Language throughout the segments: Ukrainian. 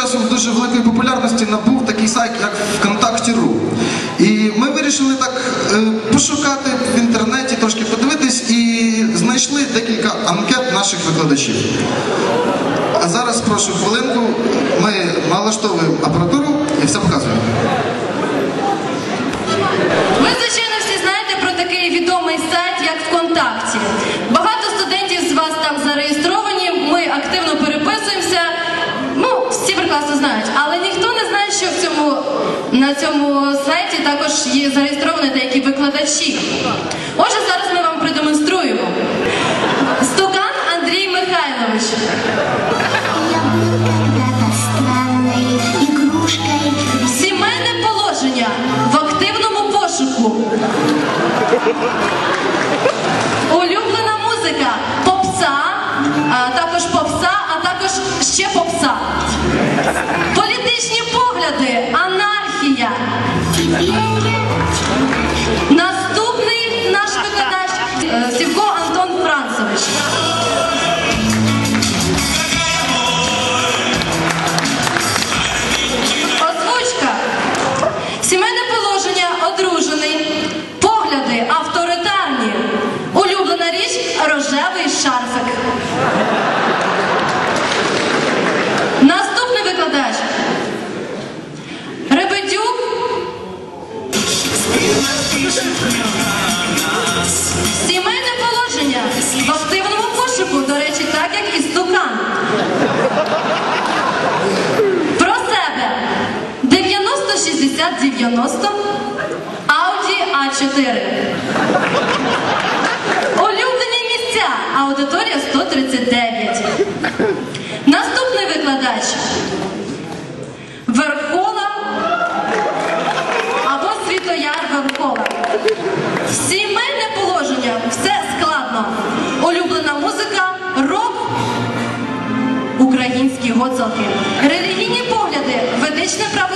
часом дуже великої популярності набув такий сайт, як ВКонтакті.ру. І ми вирішили так е, пошукати в інтернеті, трошки подивитись і знайшли декілька анкет наших викладачів. А зараз прошу хвилинку, ми налаштовуємо апаратуру і все показуємо. Ви, звичайно, всі знаєте про такий відомий сайт, як ВКонтакті. Багато студентів з вас там зареєстровані, ми активно переписуємося. Ну, всі прекрасно знають, але ніхто не знає, що в цьому, на цьому сайті також є зареєстровані деякі викладачі. Отже, зараз ми вам продемонструємо. Стукан Андрій Михайлович. Сімейне положення в активному пошуку. Улюблена музика попса, а також попса, а також ще попса. Антон Францович. 90-60-90 Audi A4 Улюблені місця. Аудиторія 139 Наступний викладач. Верхола або Світояр Верхола Сімейне положення. Все складно. Улюблена музика рок українські гоцалки, релігійні погляди, ведичне православ'я,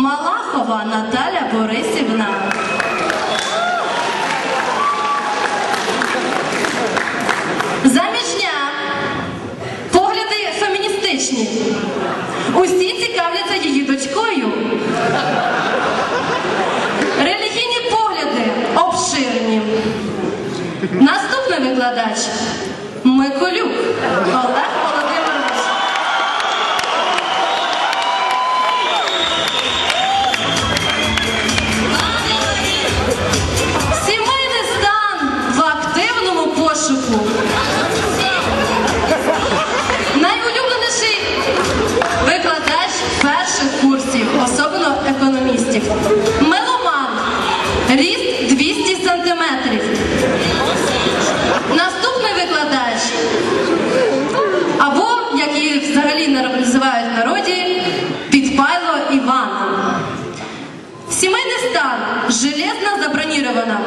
Малахова Наталя Борисівна. Заміжня. Погляди феміністичні. Усі цікавляться її дочкою. Релігійні погляди обширені. Наступний викладач Миколюк Олег забронірована.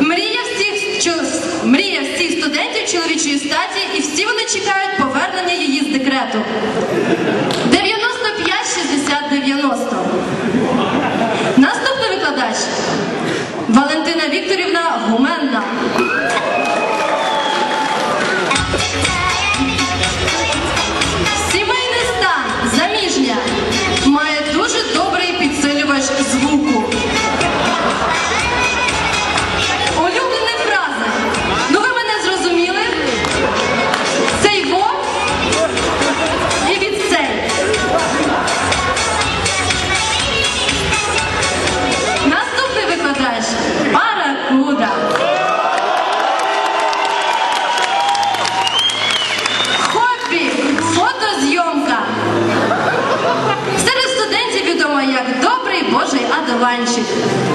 Мрія всіх, чо- мрія всіх студентів чоловічої статі, і всі вони чекають повернення її з декрету. 95-60-90. Наступний викладач Валентина Вікторівна Гуменна. 关系。